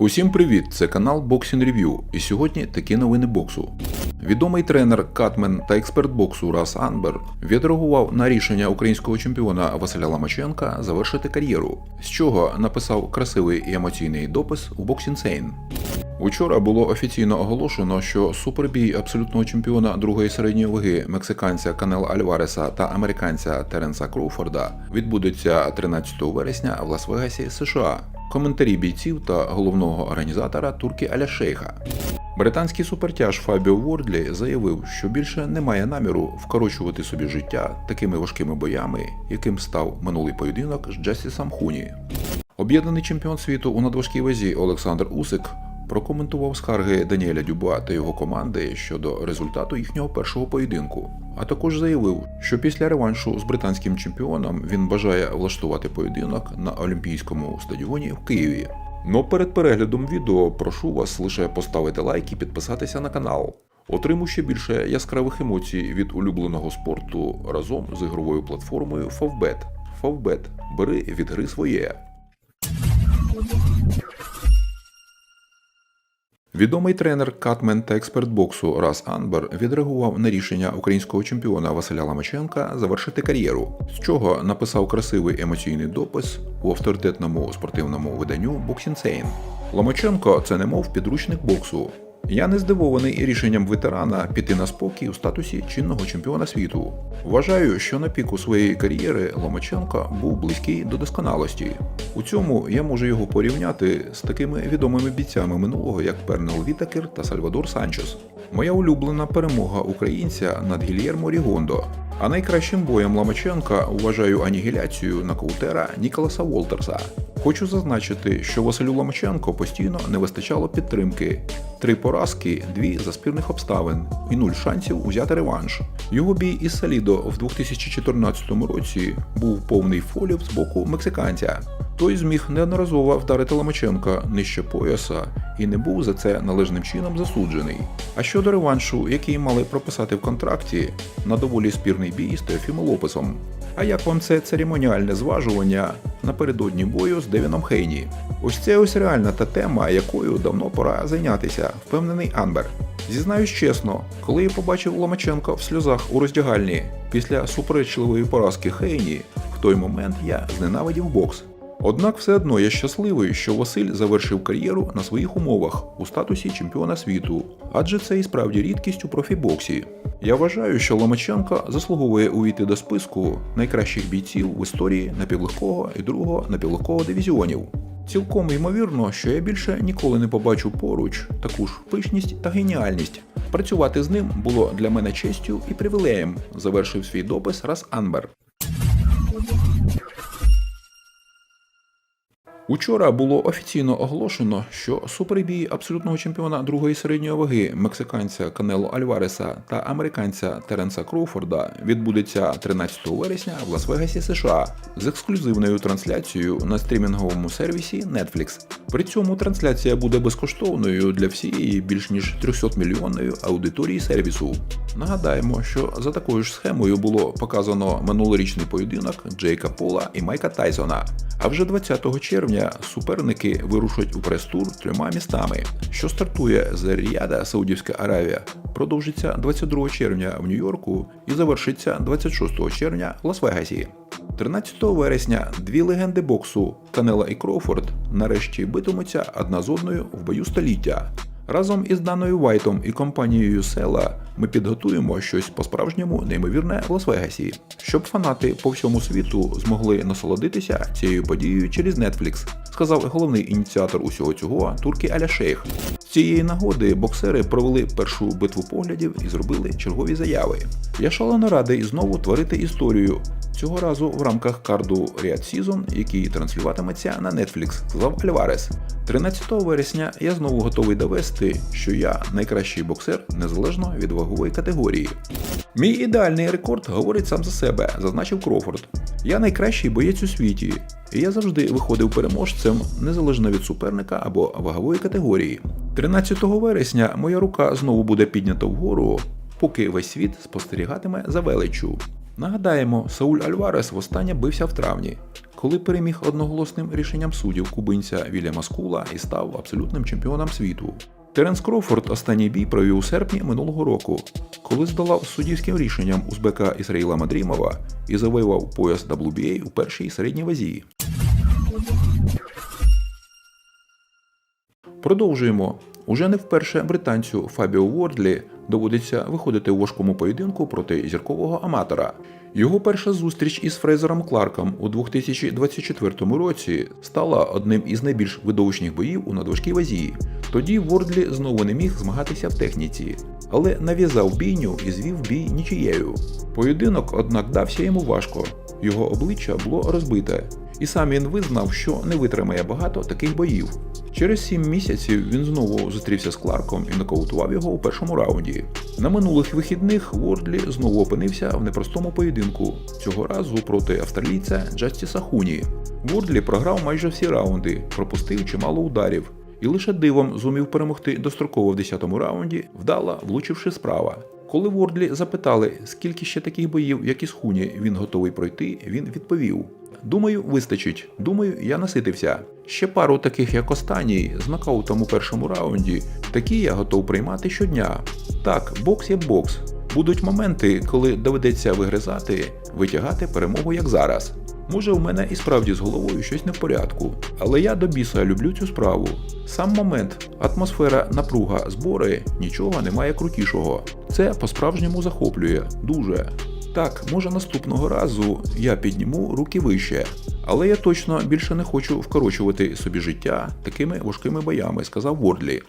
Усім привіт! Це канал Boxing Review. І сьогодні такі новини боксу. Відомий тренер, катмен та експерт боксу Рас Анбер відреагував на рішення українського чемпіона Василя Ламаченка завершити кар'єру, з чого написав красивий і емоційний допис у Boxing Scene. Учора було офіційно оголошено, що супербій абсолютного чемпіона другої середньої ваги мексиканця Канел Альвареса та американця Теренса Кроуфорда відбудеться 13 вересня в Лас-Вегасі, США. Коментарі бійців та головного організатора Туркі Аля Шейха. Британський супертяж Фабіо Вордлі заявив, що більше немає наміру вкорочувати собі життя такими важкими боями, яким став минулий поєдинок з Джесісом Хуні. Об'єднаний чемпіон світу у надважкій вазі Олександр Усик прокоментував скарги Даніеля Дюба та його команди щодо результату їхнього першого поєдинку, а також заявив, що після реваншу з британським чемпіоном він бажає влаштувати поєдинок на Олімпійському стадіоні в Києві. Но перед переглядом відео прошу вас лише поставити лайк і підписатися на канал. Отримуй ще більше яскравих емоцій від улюбленого спорту разом з ігровою платформою Favbet. Favbet. Бери від гри своє. Відомий тренер, катмен та експерт боксу Рас Анбер відреагував на рішення українського чемпіона Василя Ламаченка завершити кар'єру, з чого написав красивий емоційний допис у авторитетному спортивному виданню Scene. Ломаченко це немов підручник боксу. Я не здивований рішенням ветерана піти на спокій у статусі чинного чемпіона світу. Вважаю, що на піку своєї кар'єри Ломаченко був близький до досконалості. У цьому я можу його порівняти з такими відомими бійцями минулого, як Пернел Вітакер та Сальвадор Санчес. Моя улюблена перемога українця над Гільєрмо Рігондо. А найкращим боєм Ломаченка вважаю анігіляцію нокаутера Ніколаса Волтерса. Хочу зазначити, що Василю Ломаченко постійно не вистачало підтримки. Три поразки, дві за спірних обставин і нуль шансів узяти реванш. Його бій із Салідо в 2014 році був повний фолів з боку мексиканця. Той зміг неодноразово вдарити Ломаченка нижче пояса і не був за це належним чином засуджений. А щодо реваншу, який мали прописати в контракті, на доволі спірний бій з Теофімом Лопесом. А як вам це церемоніальне зважування напередодні бою з Девіном Хейні? Ось це ось реальна та тема, якою давно пора зайнятися, впевнений Анбер. Зізнаюсь чесно, коли я побачив Ломаченко в сльозах у роздягальні після суперечливої поразки Хейні, в той момент я зненавидів бокс. Однак все одно я щасливий, що Василь завершив кар'єру на своїх умовах у статусі чемпіона світу, адже це і справді рідкість у профібоксі. Я вважаю, що Ломаченко заслуговує увійти до списку найкращих бійців в історії напівлегкого і другого напівлегкого дивізіонів. Цілком ймовірно, що я більше ніколи не побачу поруч таку ж пишність та геніальність. Працювати з ним було для мене честю і привілеєм, завершив свій допис Рас Анбер. Учора було офіційно оголошено, що супербій абсолютного чемпіона другої середньої ваги мексиканця Канело Альвареса та американця Теренса Кроуфорда відбудеться 13 вересня в Лас-Вегасі, США з ексклюзивною трансляцією на стрімінговому сервісі Netflix. При цьому трансляція буде безкоштовною для всієї більш ніж 300 мільйонної аудиторії сервісу. Нагадаємо, що за такою ж схемою було показано минулорічний поєдинок Джейка Пола і Майка Тайсона. А вже 20 червня суперники вирушать у прес-тур трьома містами, що стартує з Ріяда, Саудівська Аравія, продовжиться 22 червня в Нью-Йорку і завершиться 26 червня в Лас-Вегасі. 13 вересня дві легенди боксу Канела і Кроуфорд нарешті битимуться одна з одною в бою століття. Разом із Даною Вайтом і компанією Села ми підготуємо щось по-справжньому неймовірне в Лас-Вегасі, щоб фанати по всьому світу змогли насолодитися цією подією через Netflix, сказав головний ініціатор усього цього Туркі Аля Шейх. З цієї нагоди боксери провели першу битву поглядів і зробили чергові заяви. Я шалено радий знову творити історію. Цього разу в рамках карду Ріад Сізон, який транслюватиметься на Netflix, сказав Альварес. 13 вересня я знову готовий довести, що я найкращий боксер незалежно від вагової категорії. Мій ідеальний рекорд говорить сам за себе, зазначив Крофорд. Я найкращий боєць у світі, і я завжди виходив переможцем незалежно від суперника або вагової категорії. 13 вересня моя рука знову буде піднята вгору, поки весь світ спостерігатиме за величчю. Нагадаємо, Сауль Альварес востаннє бився в травні, коли переміг одноголосним рішенням суддів кубинця Вільяма Скула і став абсолютним чемпіоном світу. Теренс Кроуфорд останній бій провів у серпні минулого року, коли здолав суддівським рішенням узбека Ісраїла Мадрімова і завоював пояс WBA у першій середній вазі. Продовжуємо. Уже не вперше британцю Фабіо Вордлі доводиться виходити у важкому поєдинку проти зіркового аматора. Його перша зустріч із Фрейзером Кларком у 2024 році стала одним із найбільш видовищних боїв у надважкій вазі. Тоді Вордлі знову не міг змагатися в техніці, але нав'язав бійню і звів бій нічією. Поєдинок, однак, дався йому важко. Його обличчя було розбите, і сам він визнав, що не витримає багато таких боїв. Через сім місяців він знову зустрівся з Кларком і нокаутував його у першому раунді. На минулих вихідних Вордлі знову опинився в непростому поєдинку, цього разу проти австралійця Джастіса Хуні. Вордлі програв майже всі раунди, пропустив чимало ударів, і лише дивом зумів перемогти достроково в 10-му раунді, вдало влучивши справа. Коли Вордлі запитали, скільки ще таких боїв, як із Хуні, він готовий пройти, він відповів: Думаю, вистачить. Думаю, я наситився. Ще пару таких, як останній, з нокаутом у першому раунді, такі я готов приймати щодня. Так, бокс є бокс. Будуть моменти, коли доведеться вигризати, витягати перемогу, як зараз. Може, у мене і справді з головою щось не в порядку, але я до біса люблю цю справу. Сам момент, атмосфера, напруга, збори нічого немає крутішого. Це по-справжньому захоплює дуже. Так, може наступного разу я підніму руки вище, але я точно більше не хочу вкорочувати собі життя такими важкими боями, сказав Вордлі.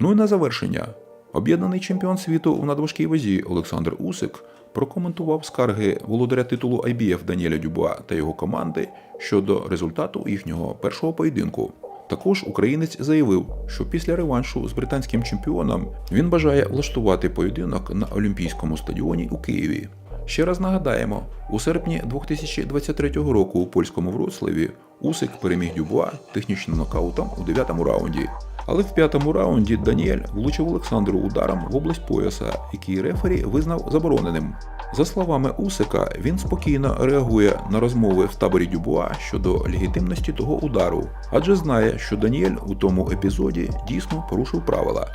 Ну і на завершення. Об'єднаний чемпіон світу в надважкій вазі Олександр Усик прокоментував скарги володаря титулу IBF Даніеля Дюбуа та його команди щодо результату їхнього першого поєдинку. Також українець заявив, що після реваншу з британським чемпіоном він бажає влаштувати поєдинок на Олімпійському стадіоні у Києві. Ще раз нагадаємо, у серпні 2023 року у польському Вроцлаві Усик переміг Дюбуа технічним нокаутом у 9-му раунді. Але в п'ятому раунді Даніель влучив Олександру ударом в область пояса, який рефері визнав забороненим. За словами Усика, він спокійно реагує на розмови в таборі Дюбуа щодо легітимності того удару, адже знає, що Даніель у тому епізоді дійсно порушив правила.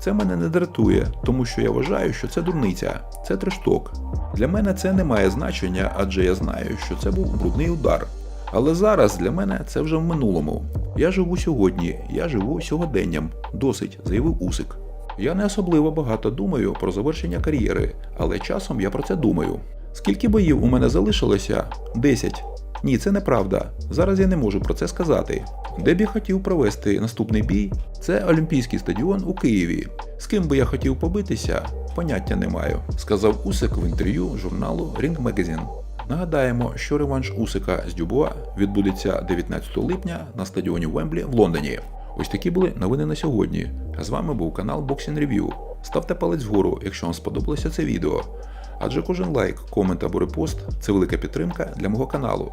Це мене не дратує, тому що я вважаю, що це дурниця, це трешток. Для мене це не має значення, адже я знаю, що це був брудний удар. Але зараз для мене це вже в минулому. Я живу сьогодні, я живу сьогоденням. Досить, заявив Усик. Я не особливо багато думаю про завершення кар'єри, але часом я про це думаю. Скільки боїв у мене залишилося? 10. Ні, це неправда. Зараз я не можу про це сказати. Де б я хотів провести наступний бій? Це Олімпійський стадіон у Києві. З ким би я хотів побитися? Поняття не маю, сказав Усик в інтерв'ю журналу Ring Magazine. Нагадаємо, що реванш Усика з Дюбуа відбудеться 19 липня на стадіоні Вемблі в Лондоні. Ось такі були новини на сьогодні. З вами був канал Boxing Review. Ставте палець вгору, якщо вам сподобалося це відео. Адже кожен лайк, комент або репост це велика підтримка для мого каналу.